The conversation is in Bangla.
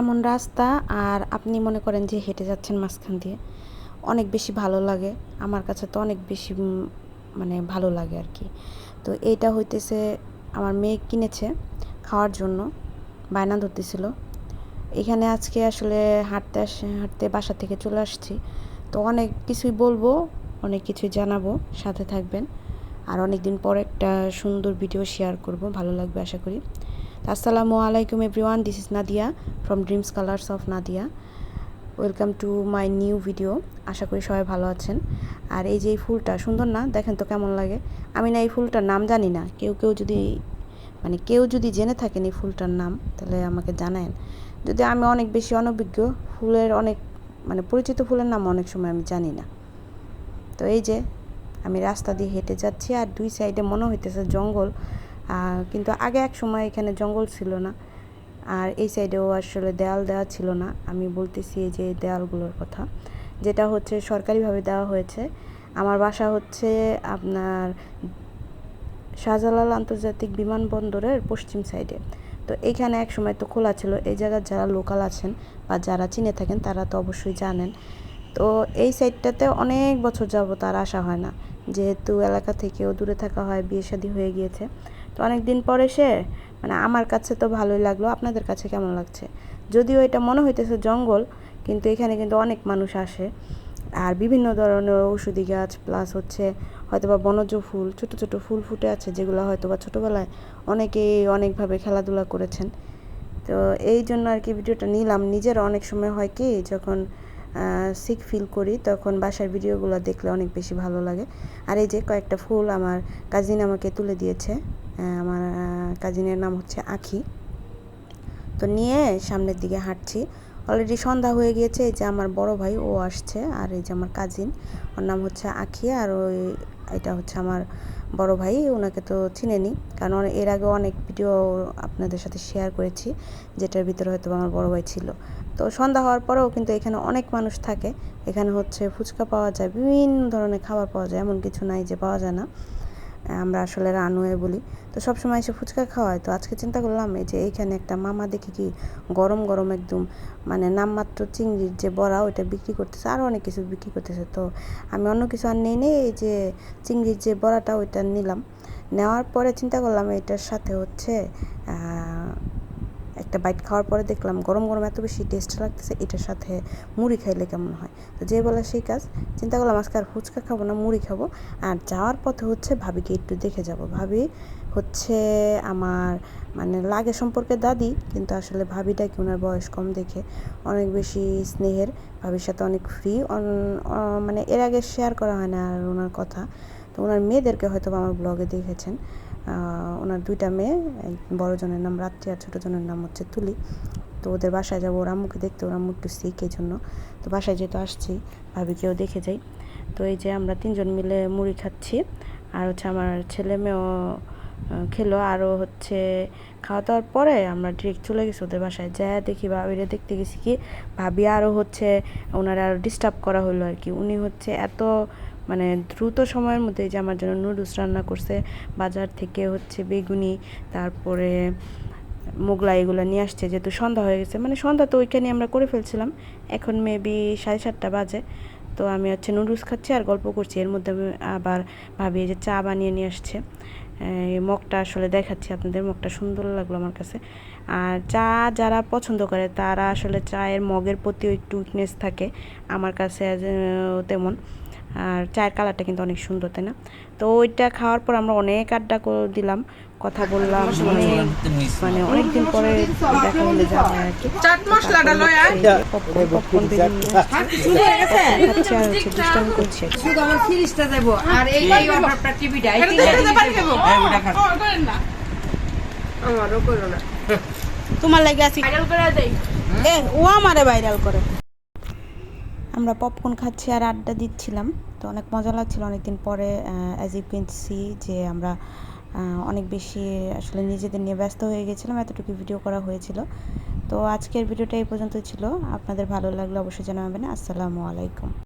এমন রাস্তা আর আপনি মনে করেন যে হেঁটে যাচ্ছেন মাঝখান দিয়ে। অনেক বেশি ভালো লাগে। আমার কাছে তো অনেক বেশি মানে ভালো লাগে আর কি তো এইটা হইতেছে আমার মেয়ে কিনেছে খাওয়ার জন্য, বায়না ধরতেছিল। এখানে আজকে আসলে হাঁটতে হাঁটতে বাসা থেকে চলে আসছি। তো অনেক কিছুই বলব, অনেক কিছুই জানাব, সাথে থাকবেন। আর অনেক দিন পর একটা সুন্দর ভিডিও শেয়ার করব, ভালো লাগবে আশা করি। আসসালামু আলাইকুম everyone this is Nadia from dreams colours of Nadia welcome to my new video আশা করি সবাই ভালো আছেন। আর এই যে এই ফুলটা, সুন্দর না? দেখেন তো কেমন লাগে। আমি না এই ফুলটার নাম জানি না। কেউ কেউ যদি মানে কেউ যদি জেনে থাকেন এই ফুলটার নাম, তাহলে আমাকে জানায়েন। যদি আমি অনেক বেশি অনভিজ্ঞ, ফুলের অনেক মানে পরিচিত ফুলের নাম অনেক সময় আমি জানি না। তো এই যে, আমি রাস্তা দিয়ে হেঁটে যাচ্ছি আর দুই সাইডে মনে হইতেছে জঙ্গল। কিন্তু আগে এক সময় এখানে জঙ্গল ছিল না। আর এই সাইডেও আসলে দেয়াল দেওয়া ছিল না। আমি বলতেছি যে দেয়ালগুলোর কথা, যেটা হচ্ছে সরকারিভাবে দেওয়া হয়েছে। আমার বাসা হচ্ছে আপনার শাহজালাল আন্তর্জাতিক বিমানবন্দরের পশ্চিম সাইডে। তো এইখানে এক সময় তো খোলা ছিল, এই জায়গার যারা লোকাল আছেন বা যারা চিনে থাকেন তারা তো অবশ্যই জানেন। তো এই সাইডটাতে অনেক বছর যাব তার আসা হয় না। যেহেতু এলাকা থেকেও দূরে থাকা হয়, বিয়ে শাদী হয়ে গিয়েছে। তো অনেক দিন পরে সে মানে আমার কাছে তো ভালোই লাগল, আপনাদের কাছে কেমন লাগছে? যদিও এটা মনে হইতেছে জঙ্গল, কিন্তু এখানে কিন্তু অনেক মানুষ আসে। আর বিভিন্ন ধরনের ঔষধি গাছ প্লাস হচ্ছে হয়তোবা বনজ ফুল, ছোট ছোট ফুল ফুটে আছে, যেগুলো হয়তোবা ছোটোবেলায় অনেকেই অনেকভাবে খেলাধুলা করেছেন। তো এই জন্য আর কি ভিডিওটা নিলাম। নিজের অনেক সময় হয় কি, যখন সিক ফিল করি, তখন বাসার ভিডিওগুলো দেখলে অনেক বেশি ভালো লাগে। আর এই যে কয়েকটা ফুল আমার কাজিন আমাকে তুলে দিয়েছে। আমার কাজিনের নাম হচ্ছে আখি। তো নিয়ে সামনের দিকে হাঁটছি। অলরেডি সন্ধ্যা হয়ে গিয়েছে, এই যে আমার বড় ভাই, ও আসছে, আর এই যে আমার কাজিন ওর নাম হচ্ছে আখি, আর ওই, এটা হচ্ছে আমার বড় ভাই, ওনাকে তো চিনে চিনেনি, কারণ এর আগে অনেক ভিডিও আপনাদের সাথে শেয়ার করেছি, যেটার ভিতরে হয়তো আমার বড় ভাই ছিল। তো সন্ধ্যা হওয়ার পরেও কিন্তু এখানে অনেক মানুষ থাকে, এখানে হচ্ছে ফুচকা পাওয়া যায়, বিভিন্ন ধরনের খাবার পাওয়া যায়, এমন কিছু নাই যে পাওয়া যায় না। আমরা আসলে রানওয়ে বলি। তো সবসময় এসে ফুচকা খাওয়ায় তো আজকে চিন্তা করলাম এই যে এইখানে একটা মামা দেখি কি গরম গরম একদম মানে নামমাত্র চিংড়ির যে বড়া ওইটা বিক্রি করতেছে আরও অনেক কিছু বিক্রি করতেছে। তো আমি অন্য কিছু আর নেই নেই এই যে চিংড়ির যে বড়াটা ওইটা নিলাম। নেওয়ার পরে চিন্তা করলাম এটার সাথে হচ্ছে একটা বাইট খাওয়ার পরে দেখলাম গরম গরম এত বেশি টেস্ট লাগতেছে, এটার সাথে মুড়ি খাইলে কেমন হয়? তো যে বলে সেই কাজ, চিন্তা করলাম আজকে আর ফুচকা খাব না, মুড়ি খাব। আর যাওয়ার পথে হচ্ছে ভাবিকে একটু দেখে যাব। ভাবি হচ্ছে আমার মানে লাগে সম্পর্কে দাদি, কিন্তু আসলে ভাবিটা কি ওনার বয়স কম দেখে অনেক বেশি স্নেহের। ভাবির সাথে অনেক ফ্রি মানে এর আগে শেয়ার করা হয় না আর ওনার কথা। তো ওনার মেয়েদেরকে হয়তো আমার ব্লগে দেখেছেন। ওনার দুইটা মেয়ে এক বড় জনের নাম রাত্রি আর ছোটো জনের নাম হচ্ছে তুলি। তো ওদের বাসায় যাব, ওর আম্মুকে দেখতে, ওর আম্মু একটু সিক এই জন্য। তো বাসায় যেহেতু আসছি, ভাবিকেও দেখে যাই। তো এই যে আমরা তিনজন মিলে মুড়ি খাচ্ছি, আর হচ্ছে আমার ছেলে মেয়েও খেলো। আরও হচ্ছে খাওয়া দাওয়ার পরে আমরা ডিরেক্ট চলে গেছি ওদের বাসায়। যা দেখি ভাবিরে দেখতে গেছি কি, ভাবি আরও হচ্ছে ওনারা আরও ডিস্টার্ব করা হলো আর কি। উনি হচ্ছে এত মানে দ্রুত সময়ের মধ্যে যে আমার জন্য নুডলস রান্না করছে, বাজার থেকে হচ্ছে বেগুনি, তারপরে মোগলাই এগুলো নিয়ে আসছে, যেহেতু সন্ধ্যা হয়ে গেছে। মানে সন্ধ্যা তো ওইখানে আমরা করে ফেলছিলাম, এখন মেবি সাড়ে সাতটা বাজে। তো আমি হচ্ছে নুডলস খাচ্ছি আর গল্প করছি। এর মধ্যে আমি আবার ভাবি যে চা বানিয়ে নিয়ে আসছে। মগটা আসলে দেখাচ্ছি আপনাদের, মগটা সুন্দর লাগল আমার কাছে। আর চা যারা পছন্দ করে, তারা আসলে চায়ের মগের প্রতি একটু উইকনেস থাকে। আমার কাছে তেমন। আর চায়ের কালারটা কিন্তু অনেক সুন্দর তাই না? তো ওইটা খাওয়ার পর আমরা অনেক আড্ডা করে দিলাম কথা বললাম অনেক মানে অনেকদিন পরে দেখা হলে যাওয়া আর কি পপকর্ন হয়ে গেছে। খাচ্ছি আর হচ্ছে দুষ্টামি করছি। আমারও করো না। তোমার লাগে আছি। ভাইরাল করে দেই এ ও আমারে ভাইরাল করে। আমরা পপকর্ন খাচ্ছি আর আড্ডা দিচ্ছিলাম। তো অনেক মজা লাগছিল অনেকদিন পরে অ্যাজ ইউ ক্যান সি যে আমরা অনেক বেশি আসলে নিজেদের নিয়ে ব্যস্ত হয়ে গেছিলাম, এতটুকু ভিডিও করা হয়েছিল। তো আজকের ভিডিওটা এই পর্যন্ত ছিল। আপনাদের ভালো লাগলে অবশ্যই জানাবেন। আসসালামু আলাইকুম।